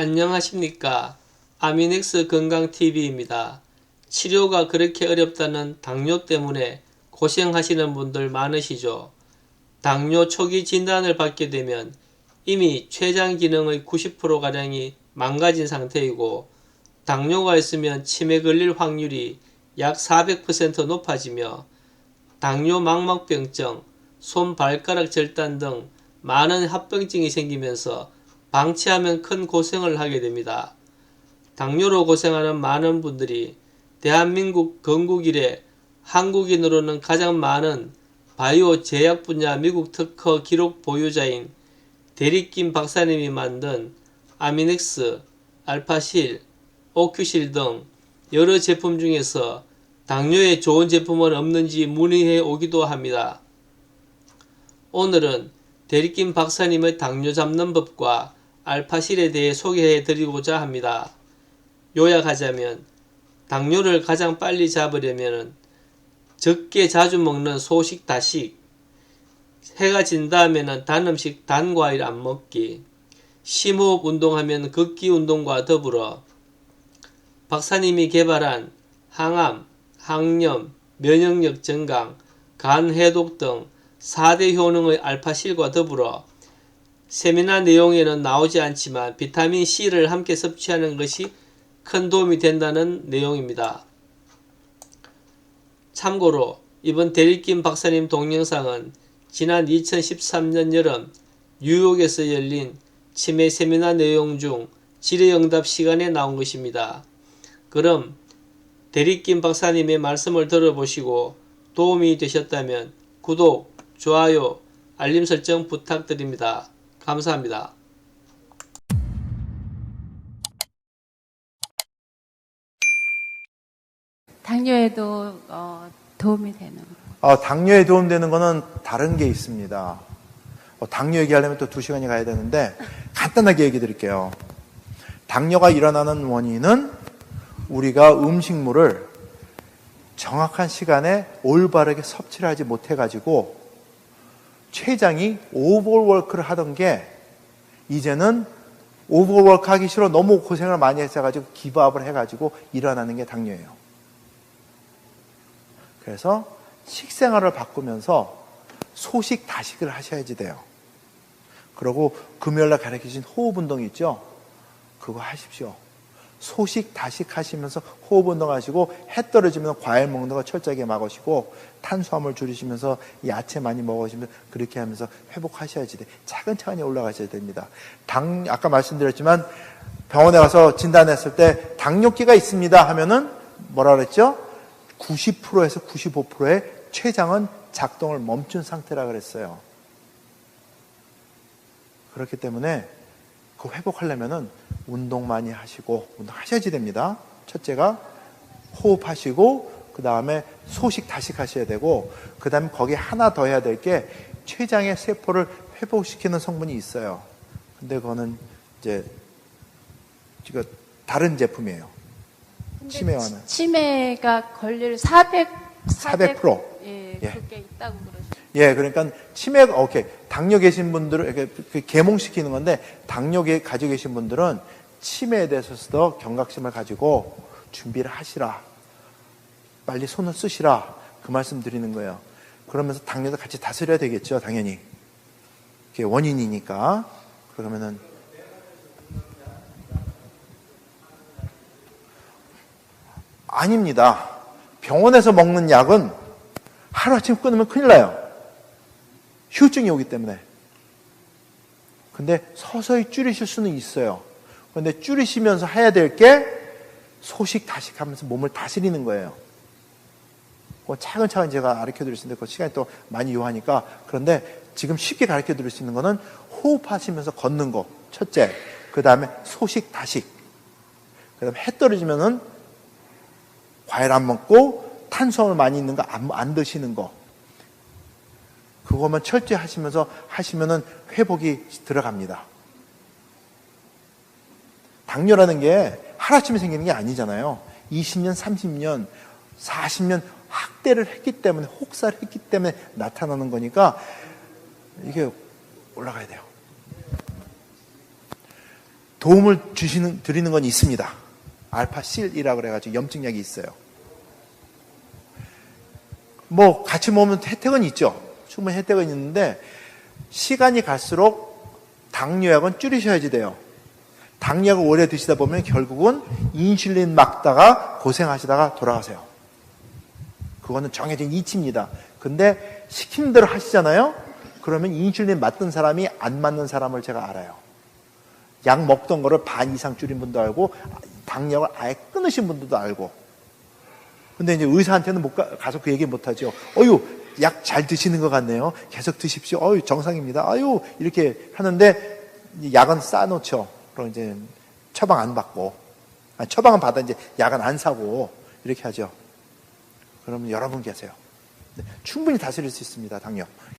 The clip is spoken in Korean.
안녕하십니까. 아미넥스 건강TV입니다. 치료가 그렇게 어렵다는 당뇨 때문에 고생하시는 분들 많으시죠. 당뇨 초기 진단을 받게 되면 이미 췌장 기능의 90%가량이 망가진 상태이고 당뇨가 있으면 치매 걸릴 확률이 약 400% 높아지며 당뇨 망막병증, 손 발가락 절단 등 많은 합병증이 생기면서 방치하면 큰 고생을 하게 됩니다. 당뇨로 고생하는 많은 분들이 대한민국 건국 이래 한국인으로는 가장 많은 바이오 제약 분야 미국 특허 기록 보유자인 대리킴 박사님이 만든 아미넥스, 알파실, 오큐실 등 여러 제품 중에서 당뇨에 좋은 제품은 없는지 문의해 오기도 합니다. 오늘은 대리킴 박사님의 당뇨 잡는 법과 알파실에 대해 소개해 드리고자 합니다. 요약하자면 당뇨를 가장 빨리 잡으려면 적게 자주 먹는 소식 다식, 해가 진 다음에는 단 음식 단 과일 안 먹기, 심호흡 운동하면 걷기 운동과 더불어 박사님이 개발한 항암, 항염, 면역력 증강, 간 해독 등 4대 효능의 알파실과 더불어 세미나 내용에는 나오지 않지만 비타민 C를 함께 섭취하는 것이 큰 도움이 된다는 내용입니다. 참고로 이번 대리킴 박사님 동영상은 지난 2013년 여름 뉴욕에서 열린 치매 세미나 내용 중 질의응답 시간에 나온 것입니다. 그럼 대리킴 박사님의 말씀을 들어보시고 도움이 되셨다면 구독, 좋아요, 알림 설정 부탁드립니다. 감사합니다. 당뇨에도 어, 도움이 되는 어, 당뇨에 도움되는 거는 다른 게 있습니다. 어, 당뇨 얘기하려면 또 두 시간이 가야 되는데 간단하게 얘기 드릴게요. 당뇨가 일어나는 원인은 우리가 음식물을 정확한 시간에 올바르게 섭취를 하지 못해가지고 췌장이 오버워크를 하던 게 이제는 오버워크 하기 싫어 너무 고생을 많이 했어가지고 기부업을 해가지고 일어나는 게 당뇨예요. 그래서 식생활을 바꾸면서 소식 다식을 하셔야지 돼요. 그리고 금요일날 가르쳐주신 호흡 운동 있죠? 그거 하십시오. 소식 다식 하시면서 호흡 운동 하시고 해 떨어지면 과일 먹는 거 철저하게 막으시고 탄수화물 줄이시면서 야채 많이 먹으시면서 그렇게 하면서 회복하셔야지 돼. 차근차근히 올라가셔야 됩니다. 당, 아까 말씀드렸지만 병원에 가서 진단했을 때 당뇨기가 있습니다 하면은 뭐라 그랬죠? 90%에서 95%의 췌장은 작동을 멈춘 상태라 그랬어요. 그렇기 때문에 그 회복하려면은 운동 많이 하시고 운동하셔야지 됩니다. 첫째가 호흡하시고 그 다음에 소식 다식 하셔야 되고 그 다음에 거기에 하나 더 해야 될 게 췌장의 세포를 회복시키는 성분이 있어요. 근데 그거는 이제 지금 다른 제품이에요. 치매와는. 치매가 걸릴 400 400%. 예, 예. 그게 있다고 그러죠. 예, 그러니까 치매가 오케이 당뇨 계신 분들을 그 계몽시키는 건데 당뇨 계 가지고 계신 분들은 치매에 대해서도 경각심을 가지고 준비를 하시라. 빨리 손을 쓰시라. 그 말씀 드리는 거예요. 그러면서 당뇨도 같이 다스려야 되겠죠, 당연히. 그게 원인이니까. 그러면은 아닙니다. 병원에서 먹는 약은 하루아침 끊으면 큰일 나요. 휴증이 오기 때문에. 근데 서서히 줄이실 수는 있어요. 그런데 줄이시면서 해야 될 게 소식 다식 하면서 몸을 다스리는 거예요. 그 차근차근 제가 가르쳐 드릴 수 있는데 그 시간이 또 많이 요하니까 그런데 지금 쉽게 가르쳐 드릴 수 있는 거는 호흡하시면서 걷는 거. 첫째. 그 다음에 소식 다식. 그 다음에 해 떨어지면은 과일 안 먹고 탄수화물 많이 있는 거 안 안 드시는 거. 그것만 철저히 하시면서 하시면은 회복이 들어갑니다. 당뇨라는 게 하루아침에 생기는 게 아니잖아요. 20년, 30년, 40년 학대를 했기 때문에, 혹사를 했기 때문에 나타나는 거니까 이게 올라가야 돼요. 도움을 주시는 드리는 건 있습니다. 알파 실이라고 그래가지고 염증약이 있어요. 뭐 같이 먹으면 혜택은 있죠. 충분히 혜택은 있는데 시간이 갈수록 당뇨약은 줄이셔야지 돼요. 당약을 오래 드시다 보면 결국은 인슐린 막다가 고생하시다가 돌아가세요. 그거는 정해진 이치입니다. 근데 시킨 대로 하시잖아요? 그러면 인슐린 맞던 사람이 안 맞는 사람을 제가 알아요. 약 먹던 거를 반 이상 줄인 분도 알고, 당약을 아예 끊으신 분들도 알고. 근데 이제 의사한테는 못 가, 가서 그 얘기 못 하죠. 어유, 약 잘 드시는 것 같네요. 계속 드십시오. 어유, 정상입니다. 아유, 이렇게 하는데, 이 약은 싸놓죠. 그럼 이제 처방 안 받고, 아니, 처방은 받아 이제 약은 안 사고, 이렇게 하죠. 그러면 여러분 계세요. 네, 충분히 다스릴 수 있습니다, 당뇨.